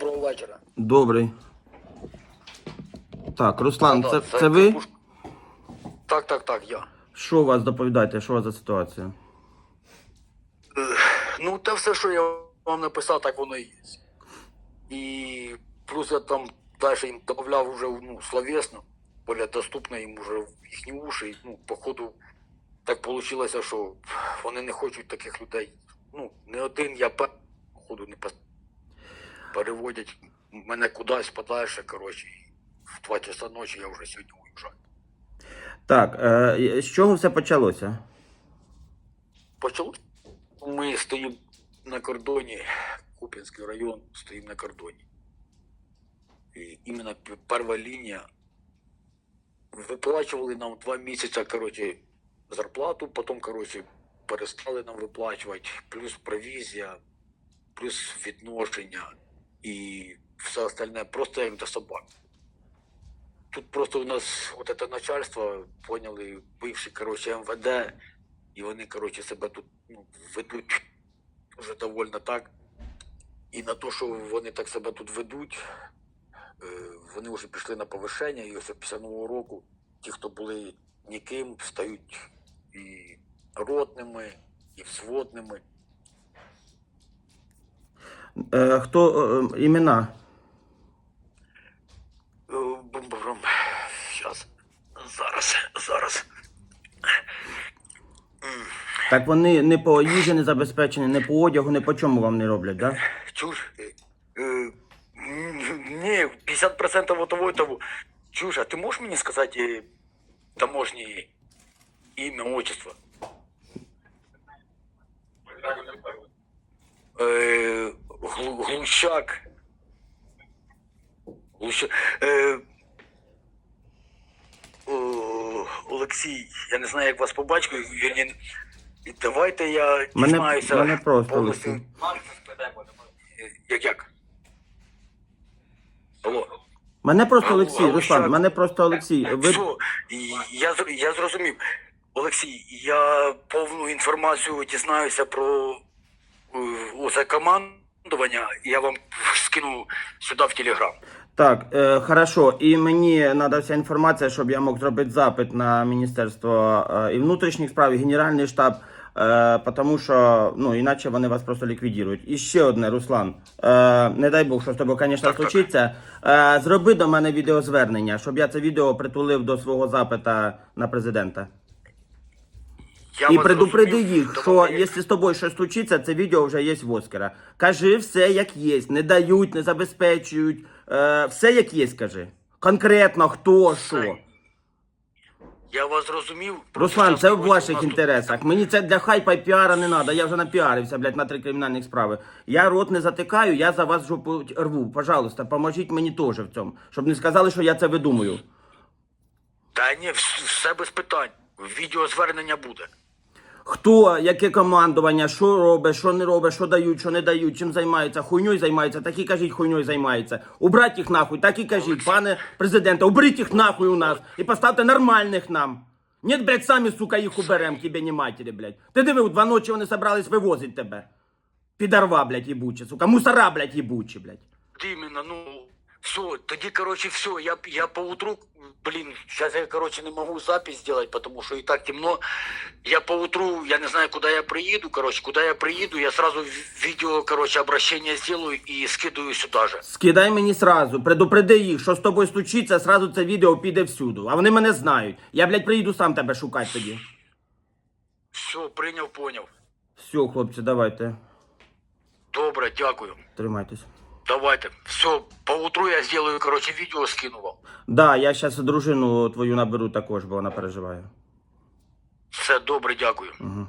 Доброго вечора. Добрий. Так, Руслан, Да-да, це, це ви? Пуш- Так, так, так, я. Що у вас доповідайте, що у вас за ситуація? Ну, те все, що я вам написав, так воно і є. І плюс я там далі їм додавав вже ну, словесно, більш доступно їм вже в їхні уші. І, ну, походу, так вийшло, що вони не хочуть таких людей. Ну, не один я походу не пос- переводять мене кудись подальше, коротше. В 2 часа ночі я вже сьогодні уїжджаю. Так, е, з чого все почалося? Почалось. Ми стоїмо на кордоні, Куп'янський район, стоїмо на кордоні. І іменно перша лінія. Виплачували нам два місяці, коротше, зарплату, потім, коротше, перестали нам виплачувати, плюс провізія, плюс відношення і все остальне, просто як до собак. Тут просто у нас от це начальство, поняли, бивші, коротше, МВД, і вони, коротше, себе тут ну, ведуть вже довольно так. І на те, що вони так себе тут ведуть, вони вже пішли на повишення, і ось після Нового року ті, хто були ніким, стають і ротними, і взводними. Е, хто е, імена? Е, Бум-бум. Зараз. Зараз, зараз. Так вони не по їжі не забезпечені, не по одягу, не по чому вам не роблять, да? Чуж? Е, е, Ні, 50% того того. Чуж, а ти можеш мені сказати е, таможні ім'я, отчество? Е, Глу- Глущак. Глущак. Е, о, Олексій, я не знаю, як вас по батьку. вірні, Давайте я Мене, дізнаюся мене просто повністю. Олексій. Як як? Алло. Мене просто Олексій, Руслан, що? мене просто Олексій. Ви... І я, зр- я зрозумів. Олексій, я повну інформацію дізнаюся про е, усе командування, я вам скину сюди в Телеграм. Так, е, хорошо. І мені треба вся інформація, щоб я мог зробити запит на Міністерство е, і внутрішніх справ, і Генеральний штаб, е, тому що ну, іначе вони вас просто ліквідують. І ще одне, Руслан. Е, не дай Бог, що з тобою, звісно, случиться. Е, зроби до мене відеозвернення, щоб я це відео притулив до свого запита на президента. Я і вас предупреди зрозумів. їх, що якщо з тобою щось случиться, це відео вже є в Оскара. Кажи все як є, не дають, не забезпечують. Е, все як є, скажи. Конкретно хто, що. Я вас зрозумів. Руслан, це в ваших інтересах. Мені це для хайпа і піара не треба. Я вже напіарився, блядь, на три кримінальних справи. Я рот не затикаю, я за вас жопу рву. Пожалуйста, поможіть мені теж в цьому. Щоб не сказали, що я це видумую. Та ні, вс- все без питань. Відеозвернення буде. Хто, яке командування, що робить, що не робить, що дають, що не дають, чим займаються, хуйньою займаються, так і кажіть, хуйньою займається. Убрать їх нахуй, так і кажіть, пане президенте, уберіть їх нахуй у нас і поставте нормальних нам. Нет, блядь, самі, сука, їх уберем, тебе не матері, блядь. Ти диви, у два ночі вони собрались вивозити тебе. Підарва, блядь, їбуче, сука, мусора, блядь, їбучі, блядь. Іменно, ну, все, тоді, короче, все, я, я поутру, блин, сейчас я, короче, не могу запись сделать, потому что и так темно. Я поутру, я не знаю, куда я приеду, короче, куда я приеду, я сразу в- видео, короче, обращение сделаю и скидываю сюда же. Скидай мені сразу, предупреди їх, що з тобою стучиться, сразу це відео піде всюду. А вони мене знають. Я, блядь, приїду сам тебе шукати тоді. Все, принял, понял. Все, хлопці, давайте. Добре, дякую. Тримайтесь. Давайте. Все, поутру я сделаю, короче, видео скину вам. Да, я сейчас дружину твою наберу також, бо вона переживає. Все, добре, дякую. Угу.